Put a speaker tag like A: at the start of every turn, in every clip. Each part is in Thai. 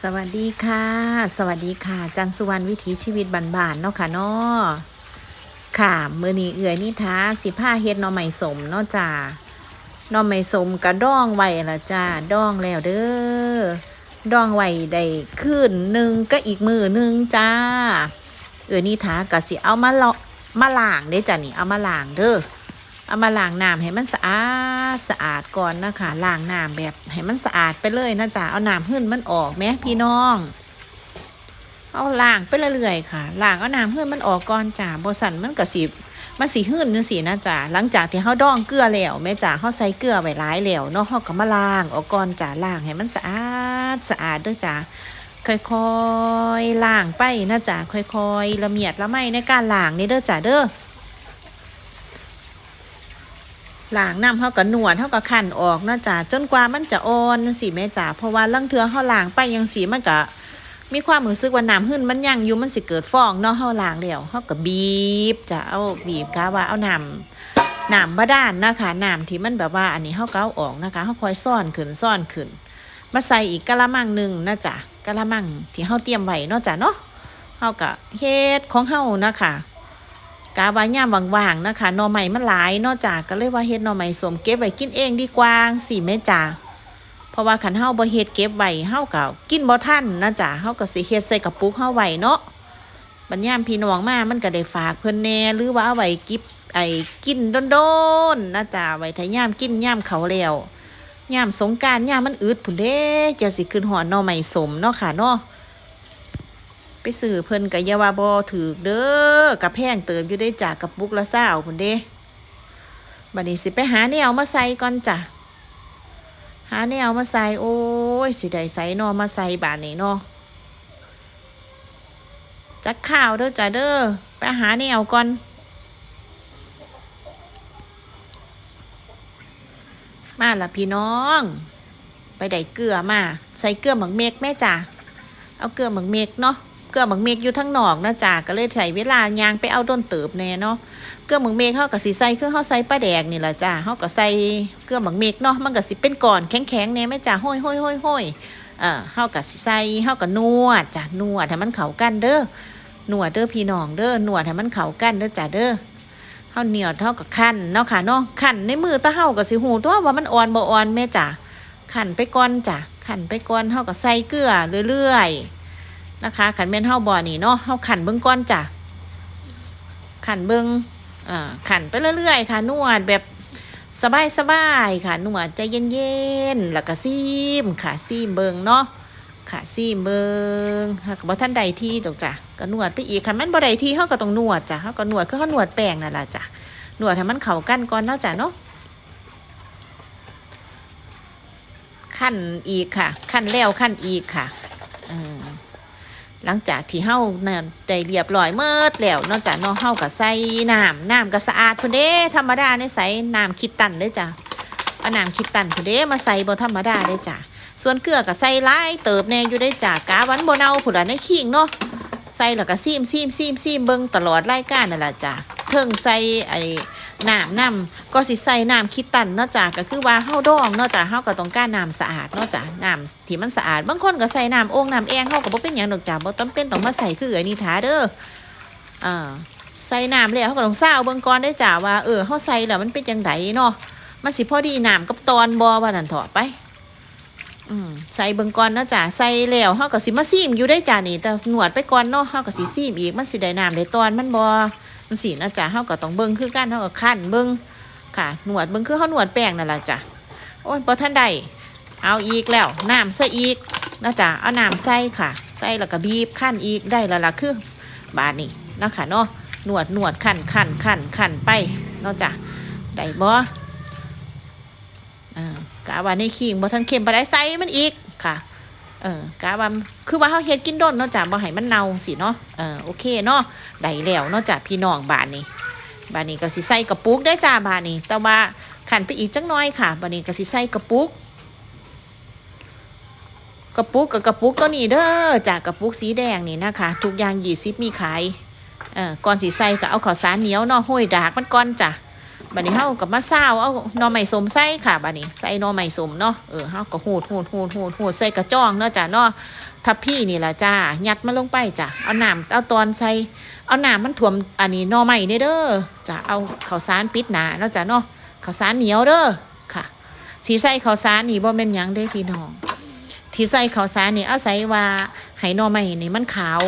A: สวัสดีค่ะ สวัสดีค่ะ จันสุวรรณวิถีชีวิตบ้านๆเนาะค่ะเนาะค่ะมือนี้เอื่อยนิทาสิผ้าเฮ็ดน่อไม้สมเนาะจ้าน่อไม้สมกระดองไว้ละจ้าดองแล้วเด้อดองไว้ได้คืนหนึ่งก็อีกมือหนึ่งจ้า เอื่อยนิทากะสิเอามาเลาะมาล้างเด้จ้ะนี่เอามาล้างเด้อ เอามาล้างน้ำให้มันสะอาดสะอาดก่อนนะคะล้างน้ำแบบให้มันสะอาดไปเลยนะจ๊ะเอาน้ำหื้นมันออกแหมพี่น้อง เอาล้างไปเรื่อยๆค่ะล้างเอาน้ำหื้นมันออกก่อนจ้ะบสันมันก็สิมันสีหื้นจังสีนะจ๊ะหลังจากที่เขาดองเกลือแล้วแม่จ๋าเขาใส่เกลือไว้หลายแล้วเนาะเขาก็มาล้างออกก่อนจ้ะล้างให้มันสะอาดสะอาดด้อจ้ะค่อยๆล้างไปนะจ๊ะค่อยๆละเมียดละไมในการล้างนี่เด้อจ้ะเด้อ ล้างน้ำเท่ากับหนวดเท่ากับขันออกนะจ๊ะจนกว่ามันจะอ่อนสิแม่จ๋าเพราะว่าลังเทือเขาล้างไปยังสีมันก็มีความรู้สึกว่าน้ำหึ้นมันยังอยู่มันสิเกิดฟองเนาะเขาล้างแล้วเขาก็บีบจะเอาบีบกะว่าเอาน้ำน้ำบาดาลนะคะน้ำที่มันแบบว่าอันนี้เขาก็เอาออกนะคะเขาคอยซ่อนขึ้นซ่อนขึ้น มาใส่อีกกะละมังหนึ่งนะจ๊ะกะละมังที่เขาเตรียมไว้เนาะจ้ะเนาะเขาก็เฮ็ดของเขานะคะ กาวาย่ามว่างๆนะคะหน่อใหม่มันหลายนอกจากก็เลยว่าเฮ็ดหน่อใหม่สมเก็บไว้กินเองดีกว่าสิแม่จ๋าเพราะว่าคันเฮาบ่เฮ็ดเก็บไว้เฮาก็กินบ่ทันนะจ๊ะเฮาก็สิเฮ็ดใส่กระปุกเฮาไว้เนาะบัดยามพี่น้องมามันก็ได้ฝากเพิ่นแหน่หรือว่าเอาไว้กิบไอ้กินโดนๆนะจ๊ะไว้ถ้ายามกินยามเขาแล้วยามสงกานต์ยามมันอึดพุ่นเด้จะสิขึ้นหอดหน่อใหม่สมเนาะค่ะเนาะ ไปซื้อเพิ่นกะยาวาบอถือเด้อกะแพงเติมอยู่ได้จากกับบุกละเศร้าพุ่นเด้บัดนี้สิไปหาแนวมาใส่ก่อนจ้ะหาแนวมาใส่โอ้ยสิได้ใส่นอมาใส่บาดนี้เนาะจักข้าวเด้อจ้ะเด้อไปหาแนวก่อนมาละพี่น้อง ไปได้เกลือมา ใส่เกลือหมักเมกแม่จ้ะเอาเกลือหมักเมกเนาะ เกลือหมักเมกอยู่ทั้งนอกนะจ๊ะก็เลยใช้เวลายางไปเอาต้นเติบแน่เนาะเกลือหมักเมกเขากับสีใส่คือเขาใส่ปลาแดกนี่แหละจ้ะเขาก็ใส่เกลือหมักเมกเนาะมันก็สิเป็นก้อนแข็งๆแน่แม่จ้ะห้อยห้อยห้อยห้อยเออเขากับสิใส่เขากับนวดจ้ะนวดให้มันเข้ากันเด้อนวดเด้อพี่น้องเด้อนวดให้มันเข้ากันเด้อจ้ะเด้อเฮาเหนียวเท่ากับขั้นเนาะค่ะเนาะขั้นในมือตาเฮากับสิหูตัวว่ามันอ่อนบ่อ่อนแม่จ้ะขั้นไปก่อนจ้ะขั้นไปก่อนเฮาก็ใส่เกลือเรื่อยๆ นะคะขันเมนเฮาบ่อนี่เนาะเฮาขันเบิ้งก้อนจ้ะขันเบิ้งอ่าขันไปเรื่อยๆ ค่ะ นวดแบบสบายๆค่ะนวดใจเย็นๆแล้วก็ซีมค่ะซีมเบิ้งเนาะค่ะซีมเบิ้งหากบ่ท่านใดที่ตกจ้ะก็นวดไปอีกคันแม่นบ่ใดที่เฮาก็ต้องนวดจ้ะเฮาก็นวดคือเฮานวดแป้งนั่นล่ะจ้ะนวดให้มันเข้ากันก่อนเนาะจ้ะเนาะขั้นอีกค่ะ ขั้นแล้วขั้นอีกค่ะอืม หลังจากที่เฮาเนี่ยได้เรียบร้อยเมื่อแล้วนอกจากนาะเฮาก็ใส่น้ำน้ำก็สะอาดพุ่นเด้ธรรมดาในใส่น้ำคิดตันเด้จ้ะเอาน้ำคิดตันพุ่นเด้มาใส่บ่ธรรมดาเด้จ้ะส่วนเกลือก็ใส่หลายเติบแน่อยู่ได้จ้ะกาวันบ่เน่าพุ่นละในขิงเนาะใส่แล้วก็ซีมซีมซีมซีมเบิ่งตลอดรายการนั่นแหละจ้ะเพิ่งใส่ไอ้ น้ำน้ำก็สิใส่น้ำคิดตันเนาะจ้ะก็คือว่าเฮาดองเนาะจ้ะเฮาก็ต้องการน้ำสะอาดเนาะจ้ะน้ำที่มันสะอาด บางคนก็ใส่น้ำโอ่งน้ำแองเฮาก็บ่เป็นหยังดอกจ้ะบ่ต้องเป็นต้องมาใส่คือเอ๋ยนิทาเด้ออ่าใส่น้ำแล้วเฮาก็ต้องซาวเบิ่งก่อนได้จ้ะว่าเออเฮาใส่แล้วมันเป็นจังไดเนาะมันสิพอดีน้ำกับตอนบ่ว่านั่นเถอะไปอืมใส่เบิ่งก่อนเนาะจ้ะใส่แล้วเฮาก็สิมาซีมอยู่ได้จ้ะนี่แต่หนวดไปก่อนเนาะเฮาก็สิซีมอีกมันสิได้น้ำได้ตอนมันบ่ สินะจ้ะเฮาก็ต้องเบิ่งคือกันเฮาก็คั่นเบิ่งค่ะหนวดเบิ่งคือเฮาหนวดแป้งนั่นล่ะจ้ะโอ้ยบ่ทันได้เอาอีกแล้วน้ำใส่อีกนะจ้ะเอาน้ำใส่ค่ะ ใส่แล้วก็บีบคั่นอีกได้แล้วล่ะคือบาดนี้เนาะคะเนาะหนวดหนวดคั่นคั่นคั่นคั่นไปเนาะจ้ะได้บ่อ่ากะว่าในขิงบ่ทันเค็มปานใดใส่มันอีกค่ะ เออกะว่าคือว่าเฮาเฮ็ดกินด้นเนาะจ้ะบ่ให้มันเน่าสิเนาะเออโอเคเนาะได้แล้วเนาะจ้ะพี่น้องบ้านนี้บ้านนี้ก็สิใส่กระปุกได้จ้าบ้านนี้ แต่ว่าขันไปอีกจักหน้อยค่ะบ้านนี้ก็สิใส่กระปุกกระปุกกับกระปุกตัวนี้เด้อจากกระปุกสีแดงนี่นะคะทุกอย่าง20มีขายเอ่อก่อนสิใส่ก็เอาข้าวสารเหนียวเนาะห้อยดากมันก่อนจ้ะ บัดนี้เฮากับมาซาวเอาหน่อไม้สมใส่ค่ะบัดนี้ใส่หน่อไม้สมเนาะเออเฮาก็หูดหูดหูดหูดหูดใส่กระจ้องเนาะจ้ะเนาะทับพี่นี่ล่ะจ้ายัดมันลงไปจ้ะเอาน้ำเอาตอนใส่เอาน้ำมันท่วมอันนี้หน่อไม้นี่เด้อจ้ะเอาข้าวสารปิดหนาเนาะจ้ะเนาะข้าวสารเหนียวเด้อค่ะที่ใส่ข้าวสารนี่บ่แม่นหยังเด้พี่น้องที่ใส่ข้าวสารนี่เอาใส่ว่าให้หน่อไม้นี่มันขาว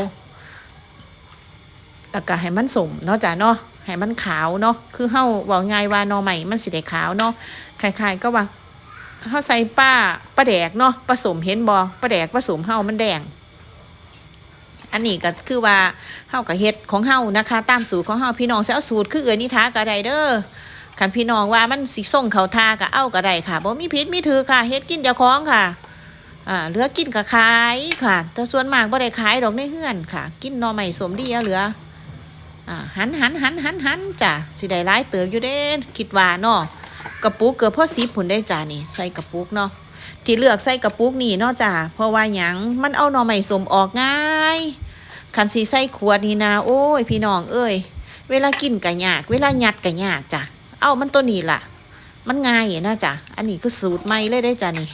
A: แล้วก็ให้มันสมเนาะจ้ะเนาะ ให้มันขาวเนาะคือเฮาบอกง่ายว่าน่อไม้มันสิได้ขาวเนาะคล้ายๆก็ว่าเฮาใส่ป้าป้าแดกเนาะผสมเห็นบ่ป้าแดกผสมเฮามันแดง อันนี้ก็คือว่าเฮากับเฮ็ดของเฮานะคะ ตามสูตรของเฮาพี่น้องสิเอาสูตรคือเอือนิทาก็ได้เด้อคันพี่น้องว่ามันสิส่งเขาทาก็เอาก็ได้ค่ะบ่มีพิษมีถือค่ะเฮ็ดกินเจ้าของค่ะอ่าเหลือกินก็ขายค่ะ แต่ส่วนมากบ่ได้ขายดอกในเฮือนค่ะ กินนอใหม่สมดีเหลือ หันหันหันหันหันจ้ะสิได้หลายเติบอยู่เด้คิดว่าเนาะกระปุกเกือบพอสิบผุนได้จ้ะนี่ ใส่กระปุกเนาะที่เลือกใส่กระปุกนี่เนาะจ้ะเพราะว่าหยังมันเอาหน่อใหม่สมออกง่ายคันสีใส่ขวดนี่นะโอ้ยพี่น้องเอ้ยเวลากินก็ยาก เวลายัดก็ยากจ้ะเอามันตัวนี้ล่ะ มันง่ายนะจ้ะอันนี้คือสูตรใหม่เลยได้จ้ะนี่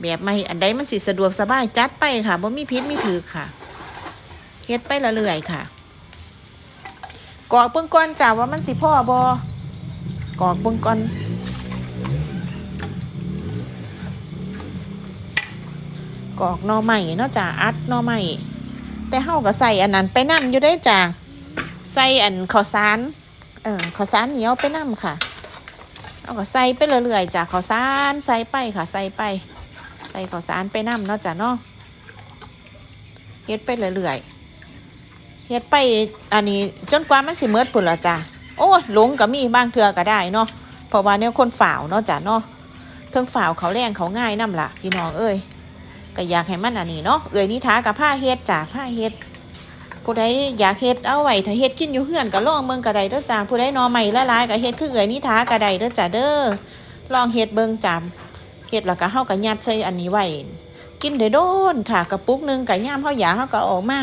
A: แบบไม่อันใดมันสิสะดวกสบายจัดไปค่ะบ่มีพิษมีถือค่ะเฮ็ดไปเรื่อยค่ะ กอกเบิ่งก่อนจ้าว่ามันสิพ่อบ่กอกเบิ่งก่อนกอกนอใหม่เนาะจ้าอัดนอใหม่แต่เฮาก็ใส่อันนั้นไปนํอยู่ได้จ้าใส่อันข้าวสารเออข้าวสารเหนียวไปนํค่ะเอาก็ใส่ไปเรื่อยๆจ้าข้าวสารใส่ไปค่ะใส่ไป ใส่ข้าวสารไปน้ำเนาะจ้ะเนาะเฮ็ดไปเรื่อยๆ เฮ็ดไปอันนี้จนกว่ามันสิเมิดพุ่นละจ้ะโอ้หลงก็มีบางเทื่อก็ได้เนาะเพราะว่าเนี่ยคนฝ่าวเนาะจ้ะเนาะเทิงฝ่าวเขาแรงเขาง่ายน้ำละพี่น้องเอ้ยก็อยากให้มันอันนี้เนาะเอ้ยนิทากับผ้าเฮ็ดจ้ะผ้าเฮ็ดผู้ใดอยากเฮ็ดเอาไว้ถ้าเฮ็ดกินอยู่เฮือนก็ลองเบิ่งก็ได้เด้อจ้ะผู้ใดนอใหม่ละลายก็เฮ็ดคือเอ้ยนิทาก็ได้เด้อจ้ะเด้อลองเฮ็ดเบิ่งจ้ะเฮ็ดแล้วก็เฮาก็ยัดใส่อันนี้ไว้กินได้โดนค่ะกระปุกนึงก็ย่ามเฮาอยากเฮาก็ออกมา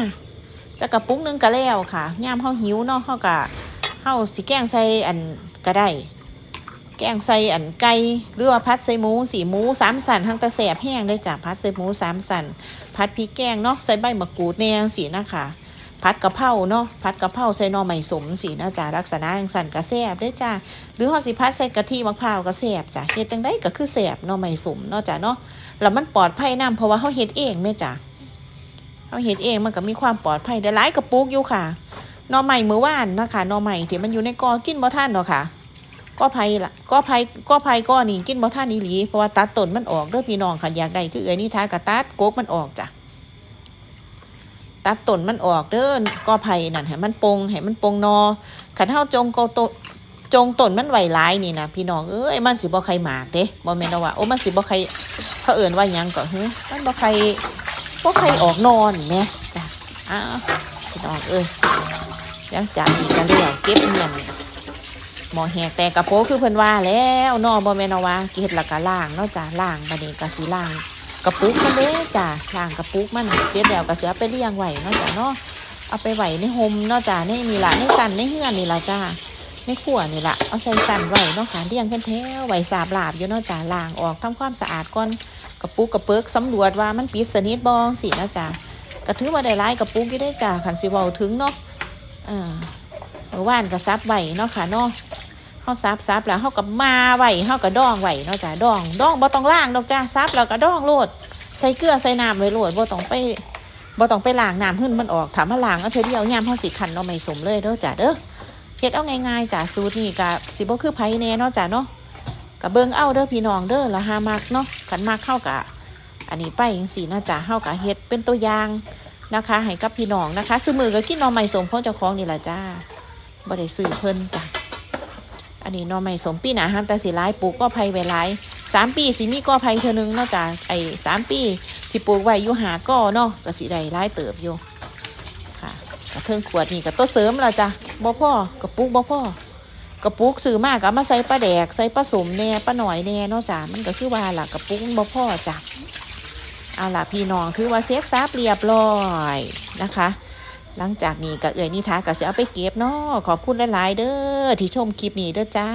A: จะกระปุกนึงก็แล้วค่ะย่ามเฮาหิวเนาะเฮาก็เฮาสิแกงใส่อันก็ได้ แกงใส่อันไก่หรือว่าพัดใส่หมูสีหมูสามสันทั้งตะแสบแห้งได้จ้ะพัดใส่หมูสามสันพัดพริกแกงเนาะใส่ใบมะกรูดแนงสีนะคะพัดกะเพราเนาะพัดกะเพราใส่น่อไม้สมสีนะจ้ะลักษณะจังสันกะแซบได้จ้ะหรือเฮาสิพัดใส่กะทิมะพร้าวก็แซบจ้ะเฮ็ดจังได้ก็คือแซบเนาะไม่สมเนาะจ้ะเนาะแล้วมันปลอดภัยนํเพราะว่าเฮาเฮ็ดเองแม่จ้ะ เฮาเฮ็ดเองมันก็มีความปลอดภัยได้หลายกระปุกอยู่ค่ะนอใหม่มือวานนะคะนอใหม่ที่มันอยู่ในกอกินบ่ทันดอกค่ะก็ไผล่ะก็ไผก็ไผก็นี่กินบ่ทันอีหลีเพราะว่าตัดต้นมันออกเด้อพี่น้องค่ะอยากได้คือเอ้ยนี่ท้าก็ตัดโกกมันออกจ้ะตัดต้นมันออกเด้อก็ไผนั่นให้มันปงให้มันปงนอคันเฮาจงโกโตจงต้นมันไหวร้ายนี่นะพี่น้องเอ้ยมันสิบ่ใครหมากเด้บ่แม่นว่าโอ้มันสิบ่ใครเขาเอิ่นว่ายังก็ฮึมันบ่ใคร บ่ใครออกนอนแหมจ้ะอ้าวพี่น้องเอ้ยหลังจากนี้ก็แล้วเก็บเงียนหมอแหกแต่กระโปงคือเพิ่นว่าแล้วนาะบ่แม่นว่าเก็บแล้วก็ล้างนาะจ้ะล้างบันี้ก็สิล้างกระปุกมันเด้จ้ะล้างกระปุกมันเก็บแล้วก็สิเอไปเลี้ยงไหวนาะจ้ะเนาะเอาไปไหวในโฮมนาะจ้ะในนี่ล่ะในสันในเฮือนนี่ละจ้าในขวดนี่ละเอาใส่สันไหวเนาะค่ะเรียงแถวๆไว้สาบลาบอยู่นาะจ้าล้างออกทำความสะอาดก่อน กระปุกกระเปิกสำรวจว่ามันปิดสนิทบองสินะจ้ากระถือว่าได้ร้ายกระปุกอยู่ได้จ้าขันสิเว้าถึงเนาะเออเมื่อวานก็ซับไหวเนาะค่ะเนาะเฮาซับซับแล้วเฮาก็มาไหว้เฮาก็ดองไหวเนาะจ้าดองดองบ่ต้องล้างดอกจ้าซับแล้วก็ดองโลดใส่เกลือใส่น้ำไว้โลดบ่ต้องไปบ่ต้องไปล้างน้ำหึ่นมันออกถามว่าล้างเอาเธอเดียวยามเฮาสิขันเนาะไม่สมเลยเด้อจ้าเด้อเฮ็ดเอาง่ายๆจ้ะสูตรนี่กะสิบ่คือไผแน่เนาะจ้ะเนาะ กะเบิงเอาเด้อพี่น้องเด้อละหามักเนาะขันมักเข้ากะอันนี้ไปจังซี่นะจ้ะเฮากะเฮ็ดเป็นตัวอย่างนะคะให้กับพี่น้องนะคะซื้อมือก็กินหน่อไม้สมของเจ้าของนี่แหละจ้าบ่ได้ซื้อเพิ่นจ้ะอันนี้น่อไม้สมปีหนาหันแต่สิหลายปลูกก็ไผไว้หลายสามปีสิมีก็ไผเทื่อนึงนาะจ้ะไอ้สามปีที่ปลูกไว้อยู่หาก็เนาะก็สิได้หลายเติบอยู่ค่ะกระเทิงขวดนี่ก็ตัวเสริมละจ้ะบ่พ่อกระปุกบ่พ่อ กระปุกซื้อมากก็มาใส่ปลาแดกใส่ปลาสมแหน่ปลาหน่อยแหน่เนาะจ้ะมันก็คือว่าล่ะกระปุกมันบ่พ่อจ้ะเอาล่ะพี่น้องคือว่าเซ็กซับเรียบร้อยนะคะ หลังจากนี้ก็เอ่ยนิทาก็สิเอาไปเก็บเนาะขอบคุณหลายๆเด้อที่ชมคลิปนี้เด้อจ้า